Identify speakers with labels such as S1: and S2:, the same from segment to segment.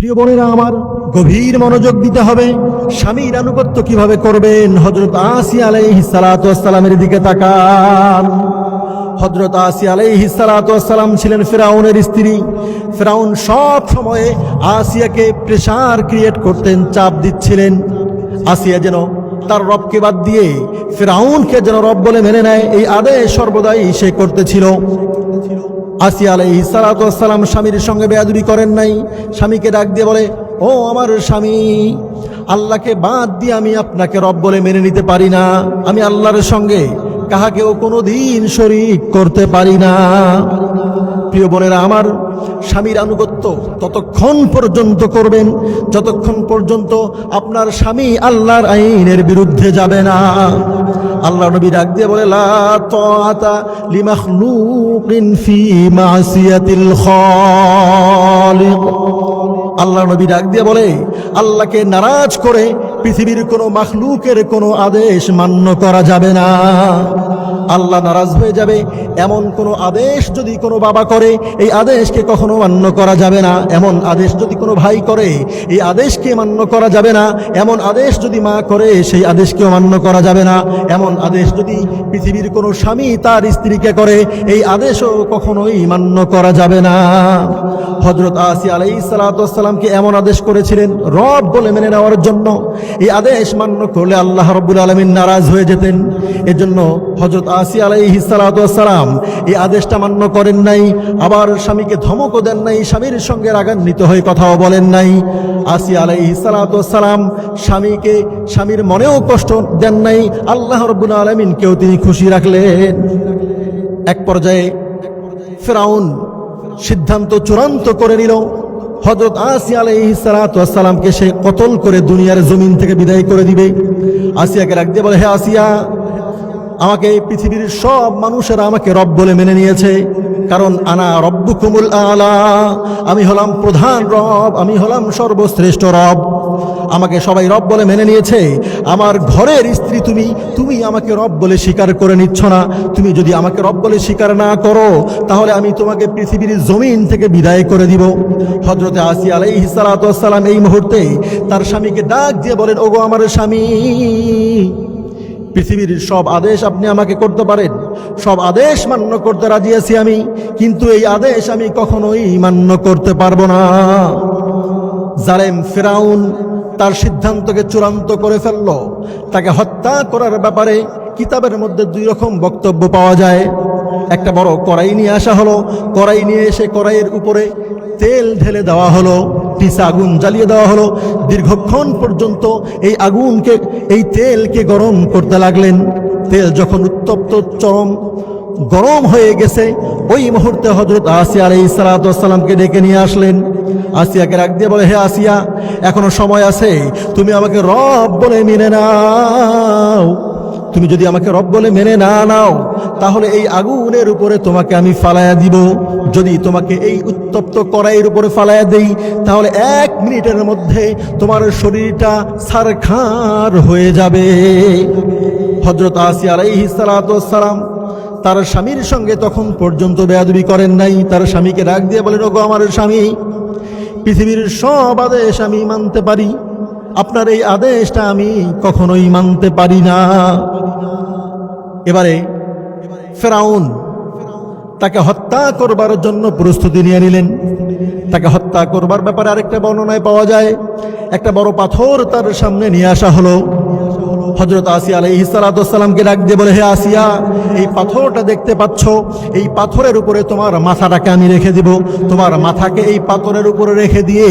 S1: প্রিয় বোনেরা, আমার গভীর মনোযোগ দিতে হবে। স্বামীর আনুগত্য কীভাবে করবেন? হজরত আসি আলাইহি সালামের দিকে তাকান। হজরত আসি আলাইহি সালাম ছিলেন ফেরাউনের স্ত্রী। ফেরাউন সব সময়ে আসিয়াকে প্রেসার ক্রিয়েট করতেন, চাপ দিচ্ছিলেন। আসিয়া যেন তার রবকে বাদ দিয়ে ফেরাউনকে যেন রব বলে মেনে নেয়, এই আদেশ সর্বদাই সে করতেছিল। আসিয়া আলাইহি সালাম স্বামীর সঙ্গে বেয়াদুরি করেন নাই। স্বামীকে ডাক দিয়ে বলে, ও আমার স্বামী, আল্লাহকে বাদ দিয়ে আমি আপনাকে রব বলে মেনে নিতে পারি না। আমি আল্লাহর সঙ্গে কাহাকেও কোনো দিন শরিক করতে পারি না। প্রিয় বোনেরা, আমার স্বামীর আনুগত্য ততক্ষণ পর্যন্ত করবেন, যতক্ষণ পর্যন্ত আপনার স্বামী আল্লাহর আইনের বিরুদ্ধে যাবে না। আল্লাহ নবী ডাক দিয়ে বলে আল্লাহ নবী ডাক দিয়ে বলে, আল্লাহকে নারাজ করে পৃথিবীর কোনো মাখলুকের কোনো আদেশ মান্য করা যাবে না। আল্লাহ নারাজ হয়ে যাবে। এমন কোনো আদেশ যদি কোনো বাবা করে, এই আদেশকে কখনো মান্য করা যাবে না। এমন আদেশ যদি কোনো ভাই করে, এই আদেশকে মান্য করা যাবে না। এমন আদেশ যদি মা করে, সেই আদেশকেও মান্য করা যাবে না। এমন আদেশ যদি পৃথিবীর কোনো স্বামী তার স্ত্রীকে করে, এই আদেশও কখনোই মান্য করা যাবে না। হজরত আসি আলাই সালাতামকে এমন আদেশ করেছিলেন রব বলে মেনে নেওয়ার জন্য। এই আদেশ মান্য করলে আল্লাহ রব্বুল আলমিন নারাজ হয়ে যেতেন। এজন্য হজরত আসি আলাই সালাতাম এই আদেশটা মান্য করেন নাই, আবার স্বামীকে ধমকও দেন নাই, স্বামীর সঙ্গে রাগান্বিত হয়ে কথাও বলেন নাই। আসি আলাইহি সালাতাম স্বামীকে, স্বামীর মনেও কষ্ট দেন নাই, আল্লাহ রব্বুল আলমিনকেও তিনি খুশি রাখলেন। এক পর্যায়ে ফেরাউন সিদ্ধান্ত চূড়ান্ত করে নিল হজরত আসি আলাইহি সালাতামকে সে কতল করে দুনিয়ার জমিন থেকে বিদায় করে দিবে। আসিয়াকে রাখ দিয়ে বলে, হে আসিয়া আমাকে এই পৃথিবীর সব মানুষেরা আমাকে রব বলে মেনে নিয়েছে। কারণ আনা রব্বুকুমুল আলা। আমি হলাম প্রধান রব, আমি হলাম সর্বশ্রেষ্ঠ রব। আমাকে সবাই রব বলে মেনে নিয়েছে। আমার ঘরের স্ত্রী তুমি তুমি আমাকে রব বলে স্বীকার করে নিচ্ছ না। তুমি যদি আমাকে রব বলে স্বীকার না করো, তাহলে আমি তোমাকে পৃথিবীর জমিন থেকে বিদায় করে দিব। হজরতে আসি আলাইহি সালাম এই মুহূর্তে তার স্বামীকে ডাক দিয়ে বলেন, ওগো আমার স্বামী। পৃথিবীর সব আদেশ আপনি আমাকে করতে পারেন। সব আদেশ মান্য করতে রাজি আছি আমি, কিন্তু এই আদেশ আমি কখনোই মান্য করতে পারব না। জালেম ফেরাউন তার সিদ্ধান্তকে চূড়ান্ত করে ফেলল। তাকে হত্যা করার ব্যাপারে কিতাবের মধ্যে দুই রকম বক্তব্য পাওয়া যায়। একটা বড় কড়াই নিয়ে আসা হলো। কড়াই নিয়ে এসে কড়াইয়ের উপরে তেল ঢেলে দেওয়া হলো। পিসা আগুন জ্বালিয়ে দেওয়া হলো। দীর্ঘক্ষণ পর্যন্ত এই আগুনকে, এই তেলকে গরম করতে লাগলেন। তেল যখন উত্তপ্ত, চরম গরম হয়ে গেছে, ওই মুহূর্তে হজরত আসিয়া আলাই সালাতামকে ডেকে নিয়ে আসলেন। আসিয়াকে রাখ দিয়ে বলে, হে আসিয়া, এখনও সময় আছে, তুমি আমাকে রব বলে মেনে নাও। তুমি যদি আমাকে রব বলে মেনে না নাও, তাহলে এই আগুনের উপরে তোমাকে আমি ফালায়া দিব। যদি তোমাকে এই উত্তপ্ত কড়াইয়ের উপরে ফালায়া দেই, তাহলে এক মিনিটের মধ্যে তোমার শরীরটা সারখার হয়ে যাবে। হজরত আসি আলাইহি সালাম তার স্বামীর সঙ্গে তখন পর্যন্ত বেয়াদবি করেন নাই। তার স্বামীকে ডাক দিয়ে বলেন, ওগো আমার স্বামী, পৃথিবীর সব আদেশ আমি মানতে পারি। আপনার এই আদেশটা আমি কখনোই মানতে পারি না। এবারে ফেরাউন তাকে হত্যা করবার জন্য প্রস্তুতি নিয়ে নিলেন। তাকে হত্যা করবার ব্যাপারে আরেকটা বর্ণনায় পাওয়া যায়। একটা বড় পাথর তার সামনে নিয়ে আসা হলো। হজরত আসিয়া আলাইহি সালাতামকে ডাক দিয়ে বলে, হে আসিয়া, এই পাথরটা দেখতে পাচ্ছ? এই পাথরের উপরে তোমার মাথাটাকে আমি রেখে দিব। তোমার মাথাকে এই পাথরের উপরে রেখে দিয়ে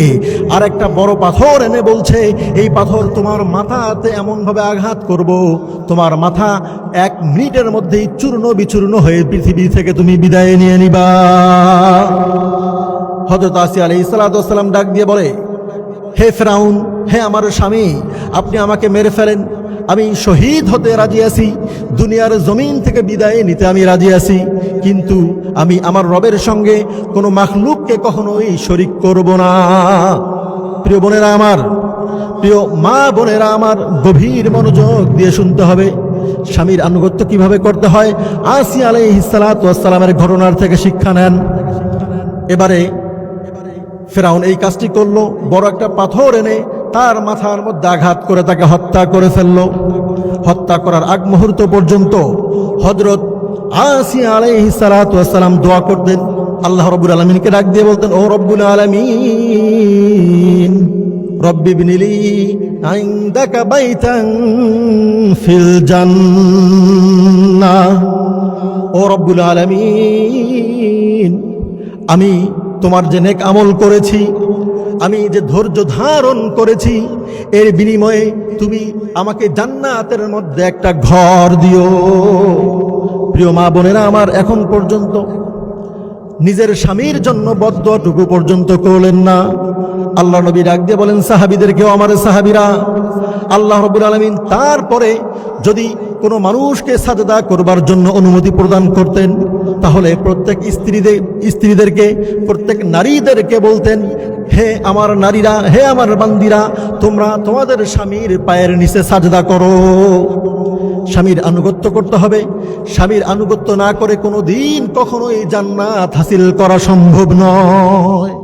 S1: আর একটা বড় পাথর এনে বলছে, এই পাথর তোমার মাথাতে এমনভাবে আঘাত করব। তোমার মাথা এক মিনিটের মধ্যেই চূর্ণ বিচূর্ণ হয়ে পৃথিবী থেকে তুমি বিদায় নিয়ে নিবা। হজরত আসিয়া আলাই সালাতাম ডাক দিয়ে বলে, হে ফেরাউন, হে আমার স্বামী, আপনি আমাকে মেরে ফেলেন। আমি শহীদ হতে রাজি আছি, দুনিয়ার জমিন থেকে বিদায় নিতে আমি রাজি আছি, কিন্তু আমি আমার রবের সঙ্গে কোনো মাখলুককে কখনোই শরিক করব না। প্রিয় বোনেরা আমার, প্রিয় মা বোনেরা আমার, গভীর মনোযোগ দিয়ে শুনতে হবে, স্বামীর আনুগত্য কীভাবে করতে হয় আসি আলাই হিসালাতামের ঘটনার থেকে শিক্ষা নেন। এবারে ফেরাউন এই কাজটি করল, বড় একটা পাথর এনে তার মাথার মধ্যে আঘাত করে তাকে হত্যা করে ফেলল। হত্যা করার আগ মুহূর্ত পর্যন্ত হজরত আসি আলাইহিস সালাতু ওয়াসসালাম দোয়া করতেন। আল্লাহ রব্বুল আলমিনকে ডাক দিয়ে বলতেন, ও রব্বুল আলমিন, রব্বি বিনিলি আইন্দাকা বাইতান ফিল জান্নাহ। ও রব্বুল আলমিন, আমি তোমার যে নেক আমল করেছি আমি যে ধৈর্য ধারণ করেছি, এর বিনিময়ে তুমি আমাকে জান্নাতের মধ্যে একটা ঘর দিও। প্রিয় মা বোনেরা, আমার এখন পর্যন্ত নিজের স্বামীর জন্য বদ্ধটুকু পর্যন্ত করলেন না। আল্লাহ নবী ডাক দিয়ে বলেন, সাহাবিদেরকেও আমার সাহাবিরা, আল্লাহ রবুল আলমিন তারপরে যদি কোনো মানুষকে সাজদা করবার জন্য অনুমতি প্রদান করতেন, তাহলে প্রত্যেক স্ত্রীদের, স্ত্রীদেরকে, প্রত্যেক নারীদেরকে বলতেন হে আমার নারীরা, হে আমার বান্দিরা, তোমরা তোমাদের স্বামীর পায়ের নিচে সাজদা করো। স্বামীর আনুগত্য করতে হবে। স্বামীর আনুগত্য না করে কোনো দিন কখনোই জান্নাত হাসিল করা সম্ভব নয়।